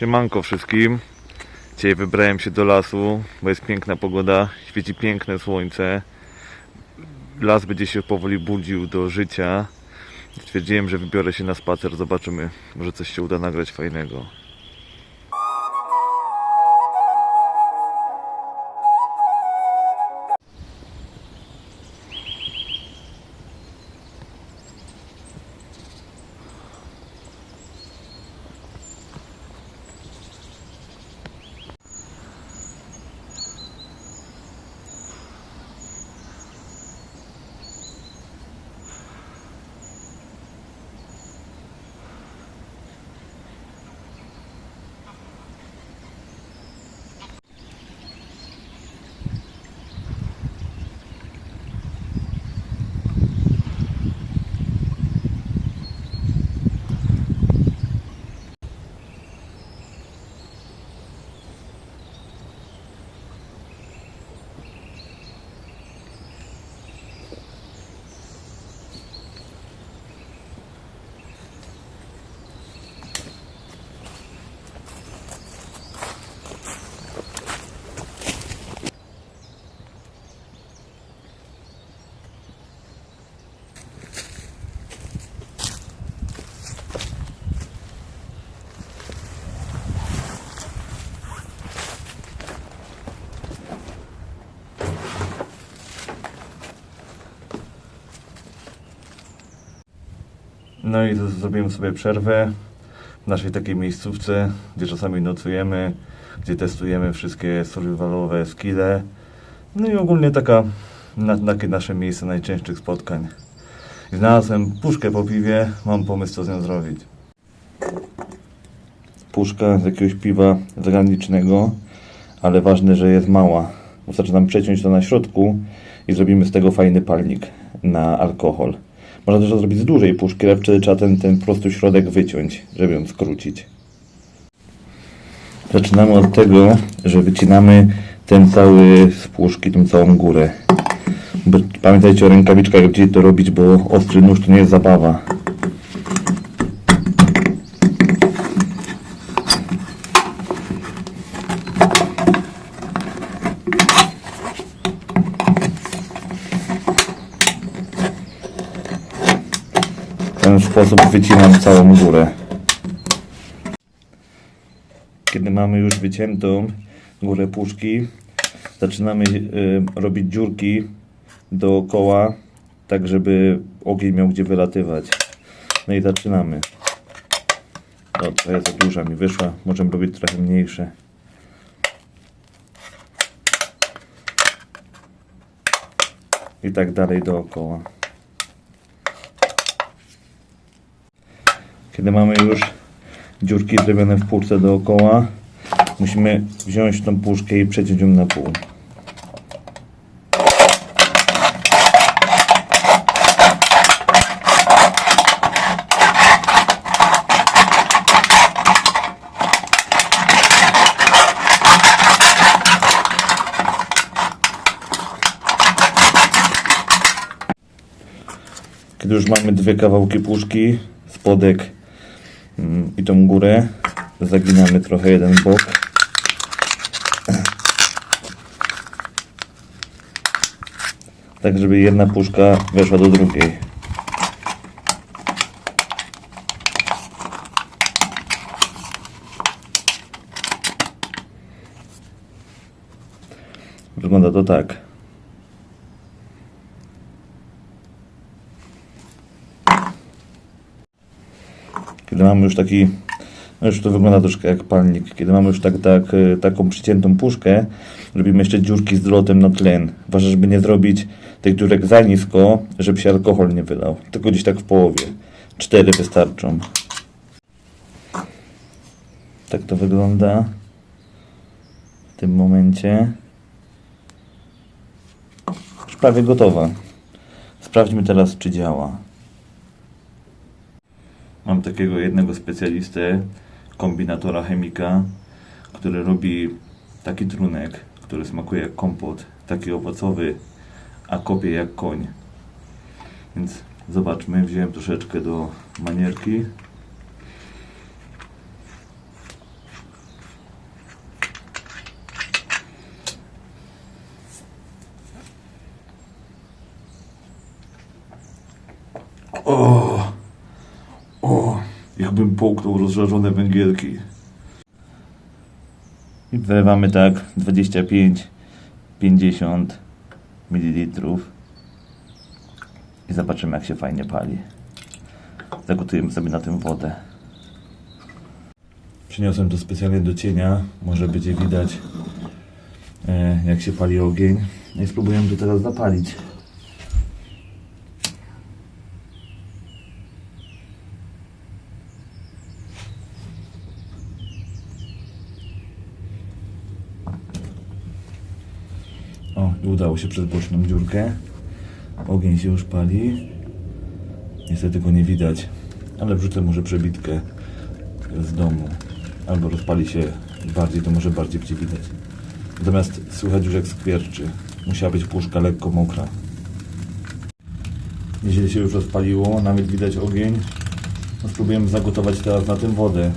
Siemanko wszystkim. Dzisiaj wybrałem się do lasu, bo jest piękna pogoda, świeci piękne słońce. Las będzie się powoli budził do życia. Stwierdziłem, że wybiorę się na spacer, zobaczymy, może coś się uda nagrać fajnego. No i zrobimy sobie przerwę w naszej takiej miejscówce, gdzie czasami nocujemy, gdzie testujemy wszystkie survivalowe skille. No i ogólnie taka na, takie nasze miejsce najczęstszych spotkań. Znalazłem puszkę po piwie, mam pomysł co z nią zrobić. Puszka z jakiegoś piwa zagranicznego, ale ważne, że jest mała. Wystarczy nam przeciąć to na środku i zrobimy z tego fajny palnik na alkohol. Można też zrobić z dużej puszki, wtedy trzeba ten, ten prosty środek wyciąć, żeby ją skrócić. Zaczynamy od tego, że wycinamy ten cały z puszki, tą całą górę. Pamiętajcie o rękawiczkach, gdzie to robić, bo ostry nóż to nie jest zabawa. Ten sposób wycinam całą górę. Kiedy mamy już wyciętą górę puszki, zaczynamy y, robić dziurki dookoła, tak żeby ogień miał gdzie wylatywać. No i zaczynamy. O, trochę za duża mi wyszła, możemy robić trochę mniejsze. I tak dalej dookoła. Kiedy mamy już dziurki zrobione w puszce dookoła, musimy wziąć tą puszkę i przeciąć ją na pół. Kiedy już mamy dwie kawałki puszki, spodek i tą górę, zaginamy trochę jeden bok. Tak, żeby jedna puszka weszła do drugiej. Wygląda to tak. Mamy już taki, no już to wygląda troszkę jak palnik, kiedy mamy już tak, tak, e, taką przyciętą puszkę, robimy jeszcze dziurki z lotem na tlen. Ważne, żeby nie zrobić tych dziurek za nisko, żeby się alkohol nie wylał, tylko gdzieś tak w połowie. Cztery wystarczą. Tak to wygląda w tym momencie. Już prawie gotowa. Sprawdźmy teraz, czy działa. Mam takiego jednego specjalistę, kombinatora chemika, który robi taki trunek, który smakuje jak kompot, taki owocowy, a kopie jak koń. Więc zobaczmy, wziąłem troszeczkę do manierki. Połknął rozżarzone węgielki. I wlewamy tak 25-50 ml. I zobaczymy jak się fajnie pali. Zagotujemy sobie na tym wodę. Przyniosłem to specjalnie do cienia. Może będzie widać e, jak się pali ogień. No I spróbujemy to teraz zapalić. O, i udało się przez boczną dziurkę. Ogień się już pali. Niestety go nie widać, ale wrzucę może przebitkę z domu. Albo rozpali się bardziej, to może bardziej będzie widać. Natomiast słychać już jak skwierczy. Musiała być puszka lekko mokra. Jeżeli się już rozpaliło, nawet widać ogień. No spróbujemy zagotować teraz na tym wodę.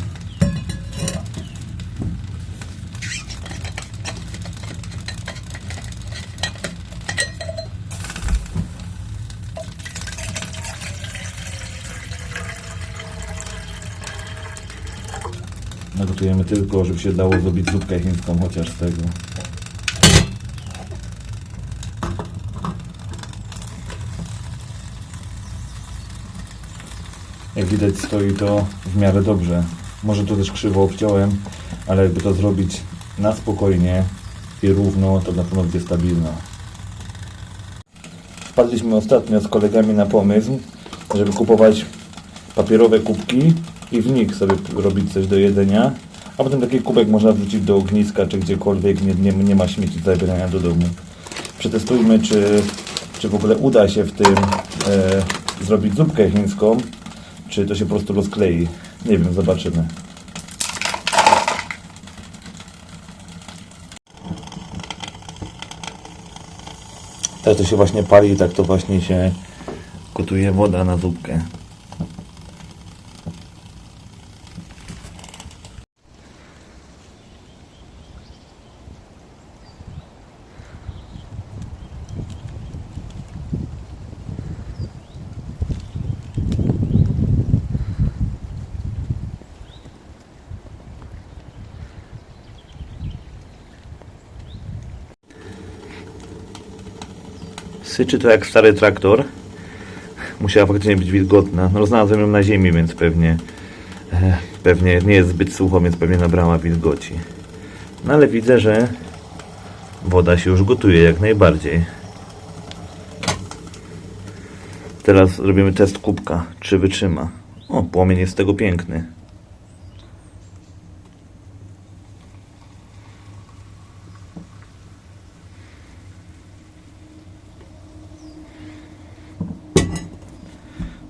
Nagotujemy tylko, żeby się dało zrobić zupkę chińską chociaż z tego. Jak widać stoi to w miarę dobrze. Może to też krzywo obciąłem, ale jakby to zrobić na spokojnie i równo, to na pewno będzie stabilna. Wpadliśmy ostatnio z kolegami na pomysł, żeby kupować papierowe kubki i w nich sobie robić coś do jedzenia, a potem taki kubek można wrzucić do ogniska czy gdziekolwiek, nie, nie, nie ma śmieci do zabierania do domu. Przetestujmy, czy, czy w ogóle uda się w tym e, zrobić zupkę chińską, czy to się po prostu rozklei. Nie wiem, zobaczymy. Tak to się właśnie pali tak to właśnie się gotuje woda na zupkę. Syczy to jak stary traktor. Musiała faktycznie być wilgotna. No znalazłem ją na ziemi, więc pewnie e, pewnie nie jest zbyt sucho, więc pewnie nabrała wilgoci. No ale widzę, że woda się już gotuje jak najbardziej. Teraz robimy test kubka, czy wytrzyma. O, płomień jest z tego piękny.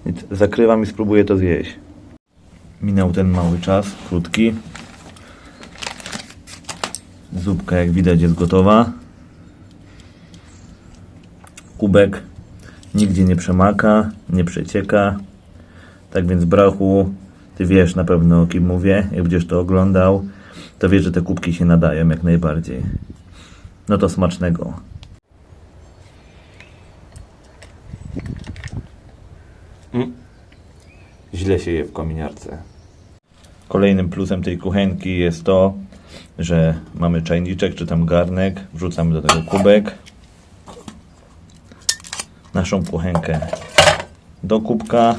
Więc zakrywam i spróbuję to zjeść. Minął ten mały czas, krótki. Zupka, jak widać, jest gotowa. Kubek nigdzie nie przemaka, nie przecieka. Tak więc, brachu, ty wiesz na pewno o kim mówię. Jak będziesz to oglądał, to wiesz, że te kubki się nadają jak najbardziej. No to smacznego. Źle się je w kominiarce. Kolejnym plusem tej kuchenki jest to, że mamy czajniczek czy tam garnek, wrzucamy do tego kubek, naszą kuchenkę do kubka,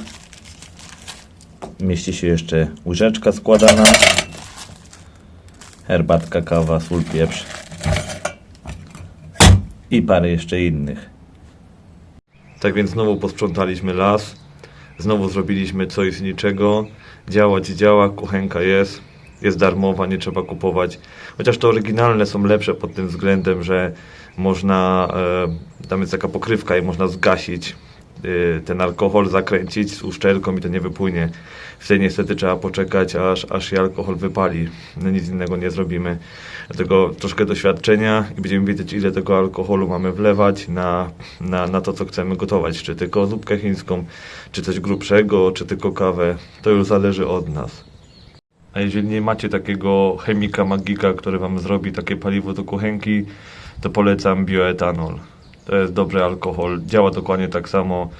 mieści się jeszcze łyżeczka składana, herbatka, kawa, sól, pieprz i parę jeszcze innych. Tak więc znowu posprzątaliśmy las. Znowu zrobiliśmy coś z niczego. Działać działa, kuchenka jest. Jest darmowa, nie trzeba kupować. Chociaż te oryginalne są lepsze pod tym względem, że można, e, tam jest taka pokrywka i można zgasić e, ten alkohol, zakręcić z uszczelką i to nie wypłynie. Wtedy niestety trzeba poczekać, aż, aż się alkohol wypali. No nic innego nie zrobimy. Dlatego troszkę doświadczenia i będziemy wiedzieć, ile tego alkoholu mamy wlewać na, na, na to, co chcemy gotować. Czy tylko zupkę chińską, czy coś grubszego, czy tylko kawę. To już zależy od nas. A jeżeli nie macie takiego chemika magika, który wam zrobi takie paliwo do kuchenki, to polecam bioetanol. To jest dobry alkohol. Działa dokładnie tak samo.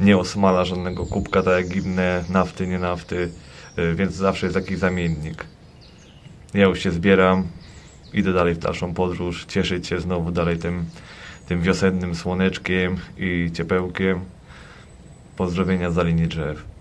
Nie osmala żadnego kubka, tak jak inne nafty, nie nafty. y, więc zawsze jest jakiś zamiennik. Ja już się zbieram, idę dalej w dalszą podróż, cieszyć się znowu dalej tym, tym wiosennym słoneczkiem i ciepełkiem. Pozdrowienia z linii drzew.